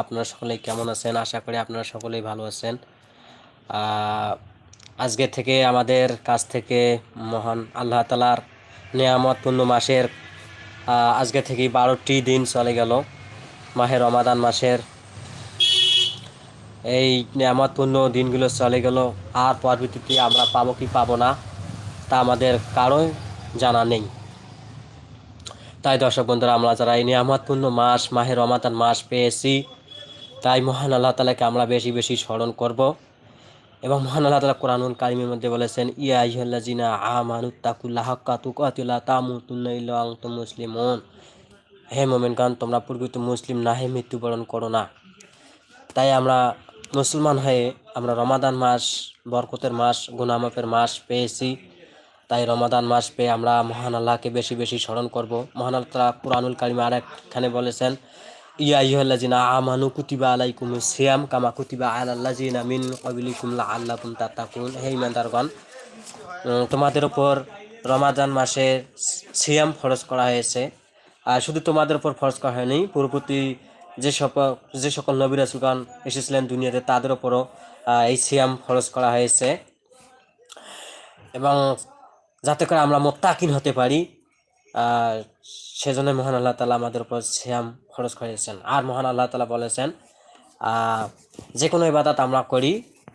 আপনারা সকলেই কেমন আছেন? আশা করি আপনারা সকলেই ভালো আছেন। আজকে থেকে আমাদের কাছ থেকে মহান আল্লাহ তালার নিয়ামতপূর্ণ মাসের আজকে থেকেই বারোটি দিন চলে গেল মাহের রমাদান মাসের। এই নিয়ামতপূর্ণ দিনগুলো চলে গেল, আর পরবর্তীতে আমরা পাবো কি পাবো না তা আমাদের কারোই জানা নেই। তাই দর্শক বন্ধুরা, আমরা যারা এই নিয়ামতপূর্ণ মাস মাহের রমাদান মাস পেয়েছি তাই মহান আল্লাহ তালাকে আমরা বেশি বেশি স্মরণ করব। এবং মহান আল্লাহ তালা কোরআনুল কারিমের মধ্যে বলেছেন, ইয়া ইহল্লাজিনা আমানুত্তাকুল্লাহ হাক্কা তুকাতুল্লাহ তামুতুল্লা ইল্লা আনতুম মুসলিমুন। হে মোমেন খান তোমরা প্রকৃত মুসলিম না, হে মৃত্যুবরণ করো না। তাই আমরা মুসলমান হয়ে আমরা রমাদান মাস, বরকতের মাস, গুনামাপের মাস পেয়েছি। তাই রমাদান মাস পেয়ে আমরা মহান আল্লাহকে বেশি বেশি স্মরণ করব। মহান আল্লাহ কুরআনুল কারিমে আর একখানে বলেছেন ইয়া কুতিবা কামা কুতিবা তোমাদের উপর রমাজান মাসে সিয়াম ফরজ করা হয়েছে। আর শুধু তোমাদের উপর ফরজ করা হয়নি পূর্ববর্তী যে সকল যে সকল নবী রাসুলগণ এসেছিলেন দুনিয়াতে তাদের উপরও আহ, এই সিয়াম ফরজ করা হয়েছে। এবং যাতে করে আমরা মোত্তাকিন হতে পারি সেজন্য মহান আল্লাহ তালা আমাদের উপর সিয়াম খরচ করেছেন। আর মহান আল্লাহ তালা বলেছেন যে কোনো ইবাদত আমরা করি,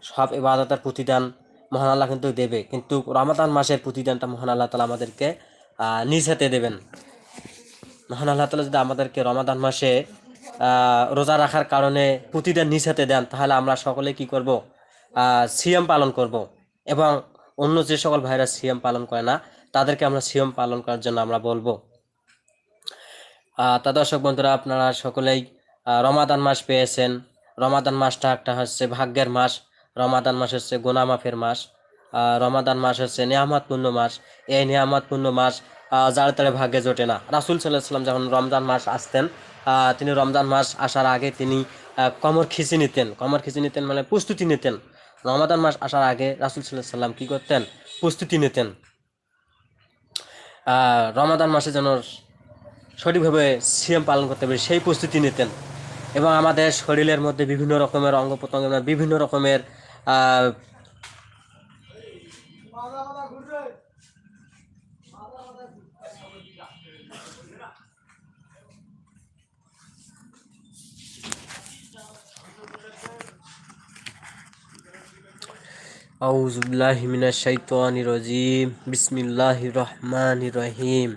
সব ইবাদতের প্রতিদান মহান আল্লাহ কিন্তু দেবে। কিন্তু রমাদান মাসের প্রতিদানটা মহান আল্লাহ তালা আমাদেরকে নিজ হাতে দেবেন। মহান আল্লাহ তালা যদি আমাদেরকে রমাদান মাসে রোজা রাখার কারণে প্রতিদান নিজ হাতে দেন, তাহলে আমরা সকলে কি করব? সিএম পালন করব। এবং অন্য যে সকল ভাইরা সিএম পালন করে না তাদেরকে আমরা সিএম পালন করার জন্য আমরা বলব। তা দর্শক বন্ধুরা, আপনারা সকলেই রমাদান মাস পেয়েছেন। রমাদান মাসটা একটা হচ্ছে ভাগ্যের মাস। রমাদান মাস হচ্ছে গোনামাফের মাস। রমাদান মাস হচ্ছে নিয়ামতপূর্ণ মাস। এই নিয়ামতপূর্ণ মাস যার তারে ভাগ্যে জোটে না। রাসুল সাল্লাহ সাল্লাম যখন রমজান মাস আসতেন তিনি রমজান মাস আসার আগে তিনি কমর খিচি নিতেন। কমর খিচি নিতেন মানে প্রস্তুতি নিতেন। রমাদান মাস আসার আগে রাসুল সাল্লাহ সাল্লাম কী করতেন? প্রস্তুতি নিতেন। রমাদান মাসে যেন সঠিকভাবে সিএম পালন করতে পারি, সেই প্রস্তুতি নিতেন। এবং আমাদের শরীরের মধ্যে বিভিন্ন রকমের অঙ্গ প্রত্যঙ্গ বিভিন্ন রকমের আউজুল্লাহ মিনা শৈতান রজিম বিসমিল্লাহ রহমান রহিম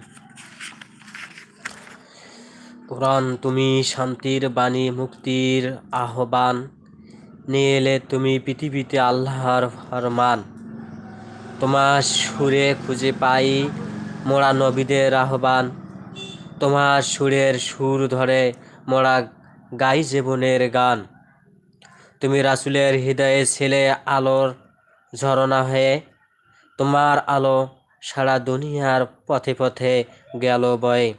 কোরআন, তুমি শান্তির বাণী মুক্তির আহ্বান। নিয়ে তুমি পৃথিবীতে আল্লাহর ফরমান। তোমার সুরে খুঁজে পাই মোরা নবীদের আহ্বান। তোমার সুরের সুর ধরে মোরা গাই জীবনের গান। তুমি রাসুলের হৃদয়ে ছেলে আলোর ঝরনা হয়ে তোমার আলো সারা দুনিয়ার পথে পথে গেল বয়ে।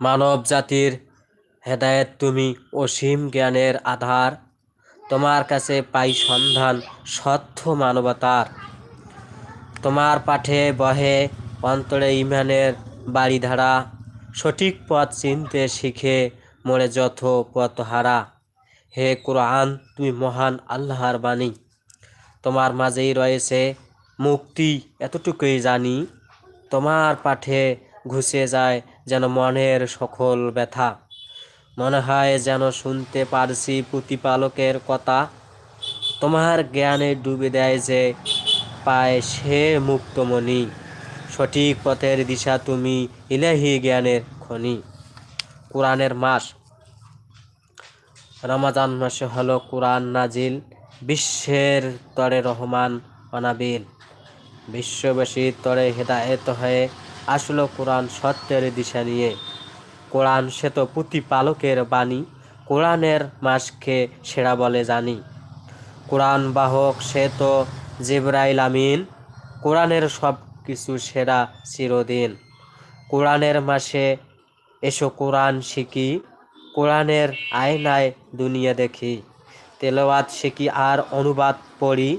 মানব জাতির হেদায়েত তুমি অসীম জ্ঞানের আধার। তোমার কাছে পাই সন্ধান, সত্য মানবতার। তোমার পাঠে বহে অন্তরে ইমানের বাড়িধারা। সঠিক পথ চিনতে শিখে মরে যথ পথ হারা হে কোরআন, তুমি মহান আল্লাহর বাণী। তোমার মাঝেই রয়েছে মুক্তি, এতটুকুই জানি। তোমার পাঠে ঘুষে যায় যেন মনের সকল ব্যথা। মনে হয় যেন শুনতে পারছি প্রতিপালকের কথা। তোমার জ্ঞানে ডুবে দেয় যে পায় সে মুক্তমণি। সঠিক পথের দিশা তুমি ইলাহি জ্ঞানের খনি। কোরআনের মাস। রমাজান মাসে হলো কোরআন নাজিল। বিশ্বের তরে রহমান অনাবিল। বিশ্ববাসীর তরে হেদায়েত হয়ে আসলো কোরআন সত্যের দিশা নিয়ে। কোরআন সে তো প্রতিপালকের বাণী, কোরআনের মাসকে সেরা বলে জানি। কোরআন বাহক সে তো জিব্রাইল আমিন, কোরআনের সব কিছু সেরা চিরদিন। কোরআনের মাসে এসো কোরআন শিখি, কোরআনের আয়নায় দুনিয়া দেখি। তেলাওয়াত শিখি আর অনুবাদ পড়ি,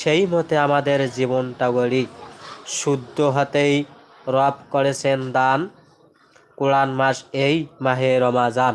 সেই মতে আমাদের জীবনটা গড়ি। শুদ্ধ হাতেই রব করেছেন দান, কোরআন মাস এই মাহে রমাজান।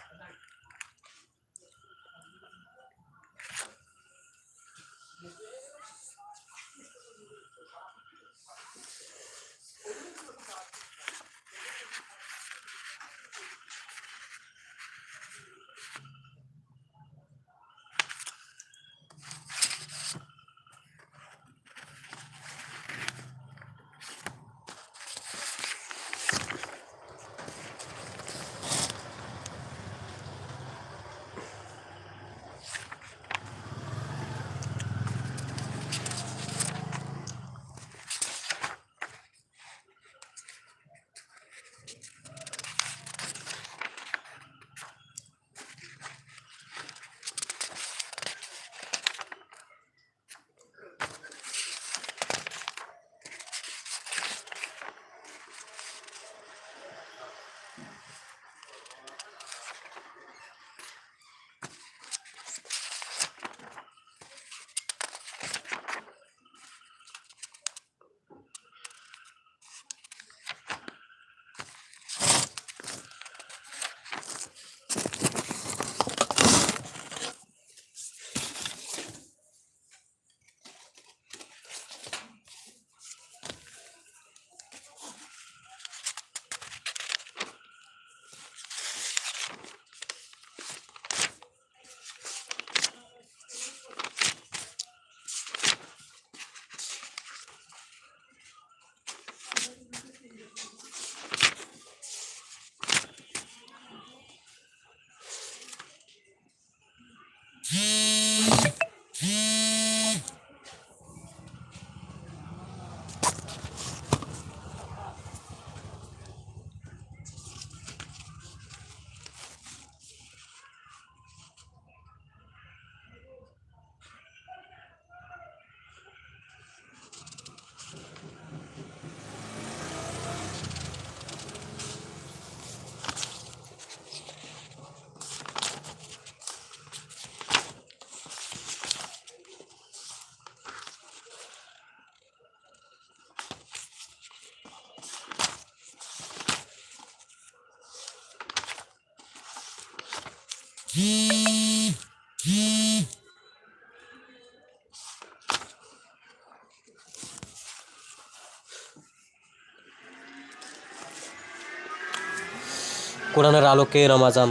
কোরআনের আলোকে রমাজান।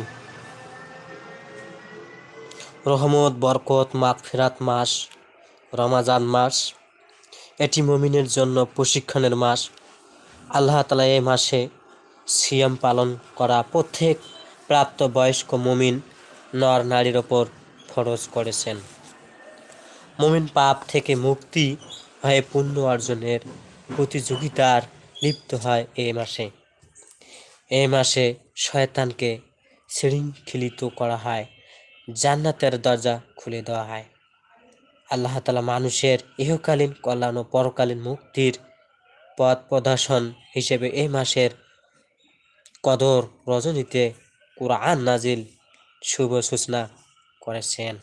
রহমত, বরকত মাগ ফেরাত মাস, রমাজান মাস, এটি মমিনের জন্য প্রশিক্ষণের মাস। আল্লাহ তালা এই মাসে সিয়াম পালন করা প্রত্যেক প্রাপ্তবয়স্ক মমিন নর নারীর ওপর ফরজ করেছেন। মমিন পাপ থেকে মুক্তি হয়ে পুণ্য অর্জনের প্রতিযোগিতার লিপ্ত হয় এই মাসে। এই মাসে শয়তানকে শৃঙ্খলিত করা হয়, জান্নাতের দরজা খুলে দেওয়া হয়। আল্লাহ তালা মানুষের ইহকালীন কল্যাণ ও পরকালীন মুক্তির পথ প্রদর্শন হিসেবে এই মাসের কদর রজনীতে কোরআন নাজিল শুভ সূচনা করেছেন।